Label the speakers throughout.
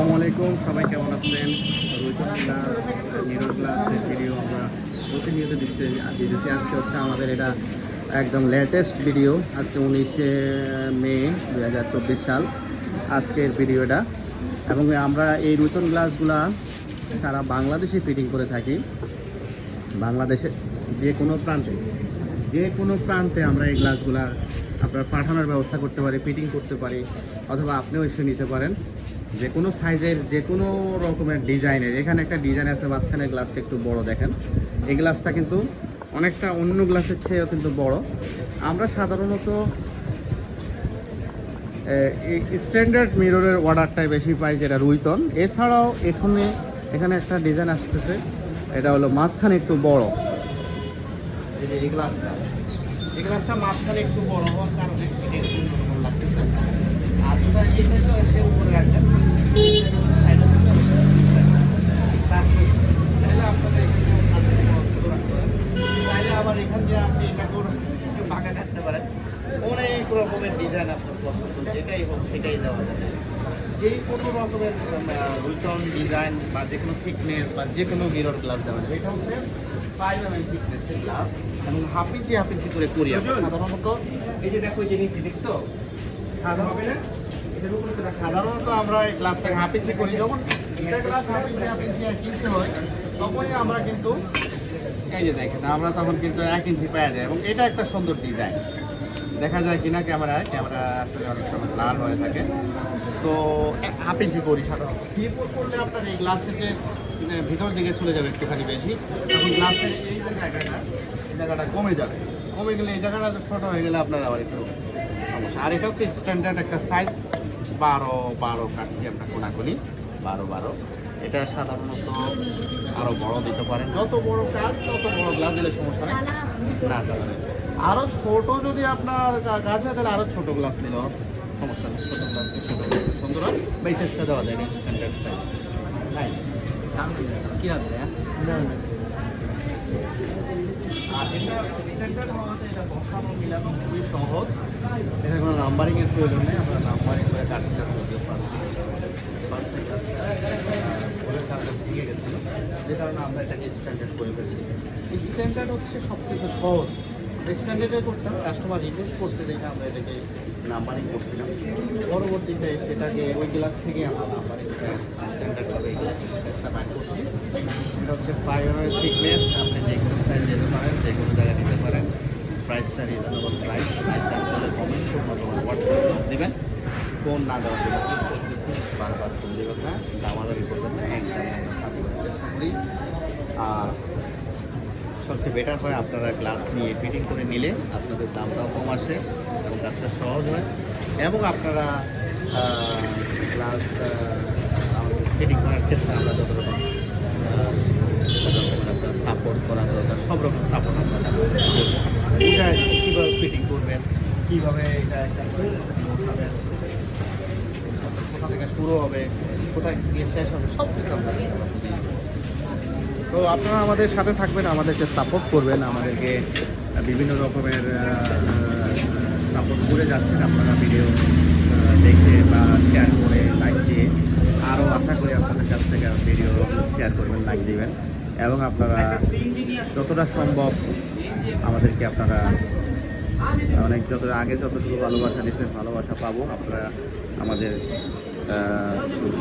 Speaker 1: আসসালামু আলাইকুম। সবাই কেমন আছেন? ভিডিও আমরা প্রতিনিয়ত দিতে দিতেছি আজকে হচ্ছে আমাদের এটা একদম লেটেস্ট ভিডিও আজকে উনিশে মে দু হাজার চব্বিশ সাল, আজকের ভিডিওটা এবং আমরা এই রুতন গ্লাসগুলা সারা বাংলাদেশে ফিটিং করে থাকি। বাংলাদেশে যে কোনো প্রান্তে, যে কোনো প্রান্তে আমরা এই গ্লাসগুলা আপনার পাঠানোর ব্যবস্থা করতে পারি ফিটিং করতে পারি, অথবা আপনিও এসে নিতে পারেন। যে কোনো সাইজের, যে কোনো রকমের ডিজাইনের, এখানে একটা ডিজাইন আছে, মাঝখানে গ্লাসটা একটু বড় দেখেন। এই গ্লাসটা কিন্তু অনেকটা অন্য গ্লাসের চেয়েও কিন্তু বড়। আমরা সাধারণত স্ট্যান্ডার্ড মিররের অর্ডারটাই বেশি পাই যেটা রুইতন। এছাড়াও এখানে এখানে একটা ডিজাইন আসতেছে, এটা হলো মাঝখানে একটু বড়। এই গ্লাসটা এই গ্লাসটা মাঝখানে একটু বড় হওয়ার কারণে অনেক রকমের ডিজাইন আপনার পছন্দ যেটাই হোক সেটাই দেওয়া যাবে যে কোনো রকমের রুটন ডিজাইন বা যে কোনো থিকনেস বা যে কোনো মিরর গ্লাস দেওয়া যাবে এটা হচ্ছে ফাইভ এম এম থিকনেসের গ্লাস এবং হাফ করে করি সাধারণত
Speaker 2: এই যে দেখো যে নিচে দেখছ
Speaker 1: সাধারণত সাধারণত আমরা এই গ্লাসটাকে হাফ ইঞ্চি করি। যখন এটা glass half inch half inch কিনতে হয়, তখনই আমরা কিন্তু এই যে দেখেন, আমরা তখন কিন্তু এক ইঞ্চি পাওয়া যায় এবং এটা একটা সুন্দর ডিজাইন দেখা যায় কিনা ক্যামেরায়, ক্যামেরা আসলে অনেক সময় লাল হয়ে থাকে। তো হাফ ইঞ্চি করি সাধারণত। থ্রি ফোর করলে আপনার এই গ্লাসের যে ভিতর দিকে চলে যাবে একটুখানি বেশি, তখন গ্লাসের এই যে জায়গাটা, এই জায়গাটা কমে যাবে। কমে গেলে এই জায়গাটা ছোটো হয়ে গেলে আপনার আবার একটু আর এটা হচ্ছে স্ট্যান্ডার্ড একটা সাইজ বারো বারো কাটছি আমরা কোনাকুনি। বারো বারো। এটা সাধারণত আরও বড় দিতে পারেন। যত বড় কাজ তত বড় গ্লাস দিলে সমস্যা নেই। না আরও ছোট যদি আপনার কাজ হয় তাহলে আরও ছোট গ্লাস নিলেও সমস্যা নেই। ছোটো গ্লাস ছোটো সুন্দর হয়। বা দেওয়া যায় স্ট্যান্ডার্ড সাইজ
Speaker 2: কি হবে
Speaker 1: আর এটা স্ট্যান্ডার্ড হওয়াতে এটা খুবই সহজ। এটা কোনো নাম্বারিংয়ের প্রয়োজন আমরা নাম্বারিং করে কাটতে যদিও ফার্স্ট ফুলের কাজটা ঠিক গেছিল যে কারণে আমরা এটাকে স্ট্যান্ডার্ড করে ফেলছি স্ট্যান্ডার্ড হচ্ছে সবথেকে সহজ স্ট্যান্ডার্ডে করতাম কাস্টমার রিকোয়েস্ট করতে দেখে আমরা এটাকে নাম্বারিং করছিলাম। পরবর্তীতে সেটাকে ওই গ্লাস থেকে আমরা নাম্বারিং স্ট্যান্ডার্ডভাবে এই গ্লাসটা ব্যাক করছি। এটা হচ্ছে ফাইভ থিকনেস আপনি যে কোনো সাইজ যেতে পারেন যে কোনো জায়গায় নিতে পারেন প্রাইসটা রিজনেবল প্রাইস জানতে হলে কমেন্ট অথবা হোয়াটসঅ্যাপ দেবেন ফোন না দেওয়ার জন্য বারবার ফোন দেবেন না। দামাদারি করবেন না। একদম চেষ্টা করি আর সবচেয়ে বেটার হয় আপনারা গ্লাস নিয়ে ফিটিং করে নিলে আপনাদের দামটাও কম আসে এবং কাজটা সহজ হয়। এবং আপনারা গ্লাস ফিটিং করার ক্ষেত্রে আমরা যত রকম সাপোর্ট করা দরকার, সব রকম সাপোর্ট আপনারা করব কীভাবে ফিটিং করবেন? কীভাবে এটা একটা বসাবেন কোথা থেকে শুরু হবে? কোথায় গিয়ে শেষ হবে? সব কিছু আমরা তো আপনারা আমাদের সাথে থাকবেন আমাদেরকে সাপোর্ট করবেন আমাদেরকে বিভিন্ন রকমের সাপোর্ট করে যাচ্ছেন। আপনারা ভিডিও দেখে বা শেয়ার করে লাইক দিয়ে আরও আশা করি আপনাদের কাছ থেকে ভিডিও শেয়ার করবেন লাইক দিবেন। এবং আপনারা যতটা সম্ভব আমাদেরকে আপনারা অনেক যত, আগে যতটুকু ভালোবাসা দিচ্ছেন ভালোবাসা পাবো। আপনারা আমাদের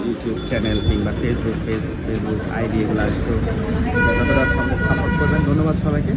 Speaker 1: ইউটিউব চ্যানেল কিংবা ফেসবুক পেজ ফেসবুক আইডি এগুলো যতটা সম্ভব সাপোর্ট করবেন। ধন্যবাদ সবাইকে।